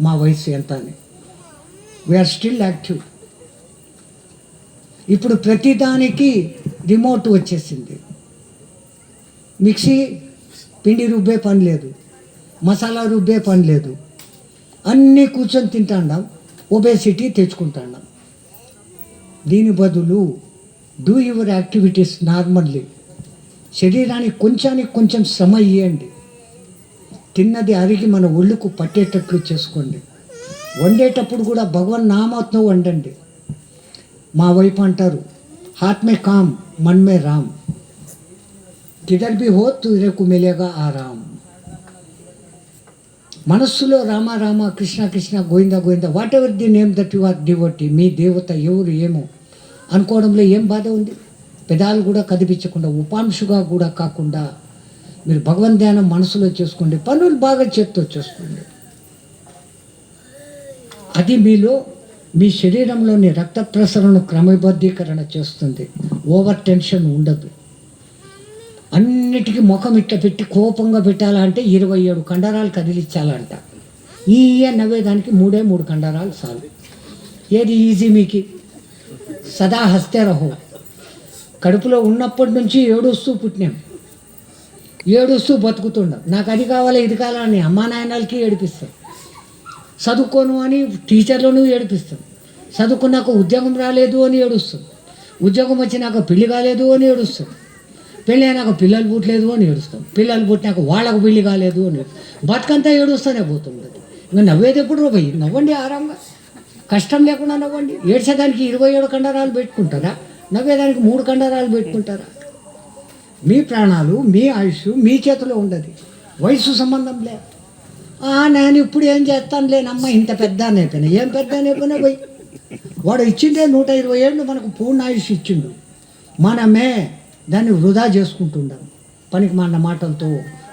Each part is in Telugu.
మా వయసు ఎంత అని వీఆర్ స్టిల్ యాక్టివ్ ఇప్పుడు ప్రతిదానికి రిమోట్ వచ్చేసింది. మిక్సీ పిండి రుబ్బే పని లేదు. మసాలా రుబ్బే పని లేదు. అన్నీ కూర్చొని తింటాండాం. ఒబేసిటీ తెచ్చుకుంటాండాం. దీని బదులు డూ యువర్ యాక్టివిటీస్ నార్మల్లీ శరీరానికి కొంచానికి కొంచెం శ్రమ ఇవ్వండి తిన్నది అరిగి మన ఒళ్ళుకు పట్టేటట్లు చేసుకోండి. వండేటప్పుడు కూడా భగవన్ నామాత్మ వండండి. మా వైపు అంటారు హాత్మే కామ్ మన్ మే రామ్. కిదర్ బి హో మెలియగా మిలేగా రామ్. మనస్సులో Rama Rama Krishna Krishna Govinda Govinda whatever the name that you are devotee మీ దేవత ఎవరు ఏమో అనుకోవడంలో ఏం బాధ ఉంది? పెదాలు కూడా కదిపించకుండా ఉపాంశుగా కూడా కాకుండా మీరు భగవన్ ధ్యానం మనసులో చేసుకోండి. పనులు బాగా చేత్తో చేసుకోండి. అది మీలో మీ శరీరంలోని రక్త ప్రసరణ క్రమబద్ధీకరణ చేస్తుంది. ఓవర్ టెన్షన్ ఉండదు. అన్నిటికీ ముఖం ఇట్ట పెట్టి కోపంగా పెట్టాలంటే ఇరవై ఏడు కండరాలు కదిలించాలంట ఈ నవ్వేదానికి మూడే మూడు కండరాలు చాలు. ఏది ఈజీ మీకు? సదా హస్తే రహో కడుపులో ఉన్నప్పటి నుంచి ఏడుస్తూ పుట్టినాం ఏడుస్తూ బతుకుతుండం. నాకు అది కావాలి ఇది కావాలని అమ్మా నాయనలకి ఏడిపిస్తాం. చదువుకోను అని టీచర్లను ఏడిపిస్తాం. చదువుకున్నాక ఉద్యోగం రాలేదు అని ఏడుస్తాం. ఉద్యోగం వచ్చినాక పెళ్ళి కాలేదు అని ఏడుస్తాం. పెళ్ళి అయినాక పిల్లలు పుట్టలేదు అని ఏడుస్తాం. పిల్లలు పుట్టినాక వాళ్ళకు పెళ్ళి కాలేదు అని బతుకంతా ఏడుస్తూనే పోతుంది ఇంకా నవ్వేది ఎప్పుడు రూపాయి నవ్వండి ఆరాంగా. కష్టం లేకుండా నవ్వండి. ఏడ్చేదానికి ఇరవై ఏడు కండరాలు పెట్టుకుంటారా? నవ్వేదానికి మూడు కండరాలు పెట్టుకుంటారా? మీ ప్రాణాలు మీ ఆయుష్ మీ చేతిలో ఉండదు. వయసు సంబంధం లే. నేను ఇప్పుడు ఏం చేస్తాను లేనమ్మ ఇంత పెద్ద అయిపోయినా ఏం పెద్ద అయిపోయినా పోయి? వాడు ఇచ్చిండే నూట ఇరవై ఏళ్ళు మనకు పూర్ణ ఆయుష్ ఇచ్చిండు. మనమే దాన్ని వృధా చేసుకుంటుండం. పనికి మన మాటలతో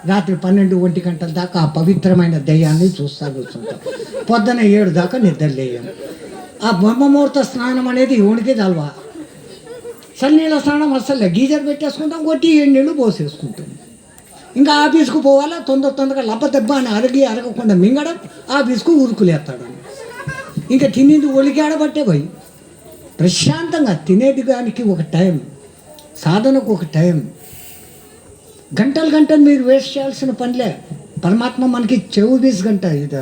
రాత్రి పన్నెండు ఒంటి గంటల దాకా ఆ పవిత్రమైన దయ్యాన్ని చూస్తా కూర్చుంటాం. పొద్దున ఏడు దాకా నిద్రలేయం ఆ బ్రహ్మముహూర్త స్నానం అనేది ఎవరికి తలవా? చన్నీళ్ళ స్నానం అస్సలే గీజర్ పెట్టేసుకుంటాం కొట్టి ఏడు నీళ్ళు పోసేసుకుంటాం. ఇంకా ఆఫీస్కు పోవాలా? తొందర తొందరగా లబ్బ దెబ్బ అని అరగి అరగకుండా మింగడం ఆఫీస్కు ఉరుకులేస్తాడు. ఇంకా తినేది ఒలికాడబట్టే పోయి. ప్రశాంతంగా తినేది దానికి ఒక టైం సాధనకు ఒక టైం. గంటలు గంటలు మీరు వేస్ట్ చేయాల్సిన పనిలే. పరమాత్మ మనకి చౌబీస్ గంట ఇది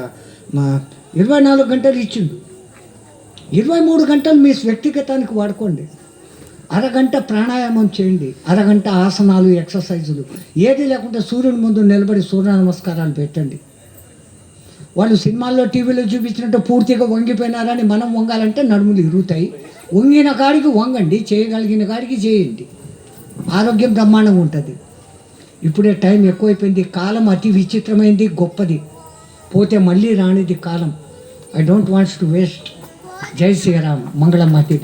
మా ఇరవై నాలుగు గంటలు ఇచ్చిండు. ఇరవై మూడు గంటలు మీ వ్యక్తిగతానికి వాడుకోండి. అరగంట ప్రాణాయామం చేయండి. అరగంట ఆసనాలు ఎక్సర్సైజులు. ఏది లేకుండా సూర్యుని ముందు నిలబడి సూర్య నమస్కారాలు పెట్టండి. వాళ్ళు సినిమాల్లో టీవీలో చూపించినట్టు పూర్తిగా వంగిపోయినారని మనం వంగాలంటే నడుములు ఇరుగుతాయి వంగిన కాడికి వంగండి చేయగలిగిన కాడికి చేయండి. ఆరోగ్యం బ్రహ్మాండంగా ఉంటుంది. ఇప్పుడే టైం ఎక్కువైపోయింది. కాలం అతి విచిత్రమైంది గొప్పది. పోతే మళ్ళీ రానిది కాలం. I don't wants to waste జై శ్రీరామ్ మంగళం మతి